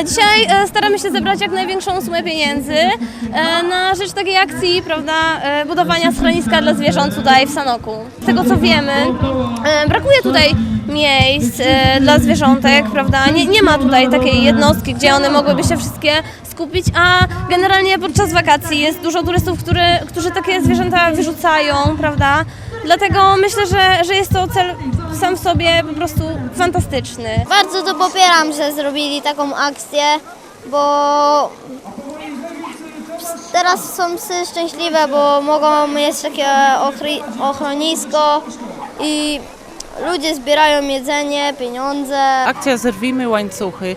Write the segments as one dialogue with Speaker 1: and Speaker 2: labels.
Speaker 1: E, Dzisiaj e, staramy się zebrać jak największą sumę pieniędzy e, na rzecz takiej akcji, prawda, budowania schroniska dla zwierząt tutaj w Sanoku. Z tego co wiemy, brakuje tutaj miejsc dla zwierzątek, prawda, nie, nie ma tutaj takiej jednostki, gdzie one mogłyby się wszystkie skupić, a generalnie podczas wakacji jest dużo turystów, który, którzy takie zwierzęta wyrzucają, prawda, dlatego myślę, że, że jest to cel sam w sobie po prostu fantastyczny.
Speaker 2: Bardzo to popieram, że zrobili taką akcję, bo teraz są psy szczęśliwe, bo mogą mieć takie ochronisko i ludzie zbierają jedzenie, pieniądze.
Speaker 3: Akcja Zerwijmy łańcuchy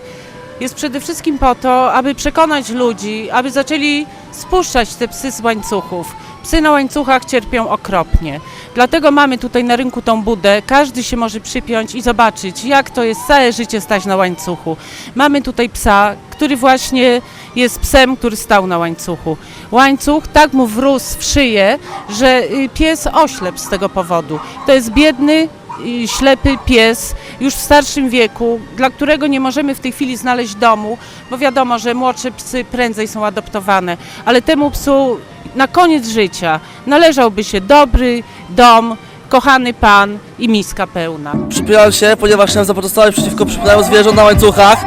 Speaker 3: jest przede wszystkim po to, aby przekonać ludzi, aby zaczęli spuszczać te psy z łańcuchów. Psy na łańcuchach cierpią okropnie. Dlatego mamy tutaj na rynku tą budę. Każdy się może przypiąć i zobaczyć, jak to jest całe życie stać na łańcuchu. Mamy tutaj psa, który właśnie jest psem, który stał na łańcuchu. Łańcuch tak mu wrósł w szyję, że y, pies oślepł z tego powodu. To jest biedny, y, ślepy pies już w starszym wieku, dla którego nie możemy w tej chwili znaleźć domu, bo wiadomo, że młodsze psy prędzej są adoptowane, ale temu psu na koniec życia należałby się dobry dom, kochany pan i miska pełna.
Speaker 4: Przypinam się, ponieważ chciałem zaprotestować przeciwko przypinaniu zwierząt na łańcuchach,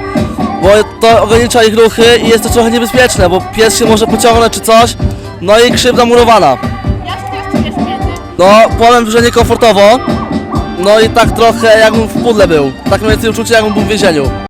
Speaker 4: bo to ogranicza ich ruchy i jest to trochę niebezpieczne, bo pies się może pociągnąć czy coś, no i krzywda murowana. No, powiem, że niekomfortowo, no i tak trochę jakbym w pudle był, tak mniej więcej uczucie jakbym był w więzieniu.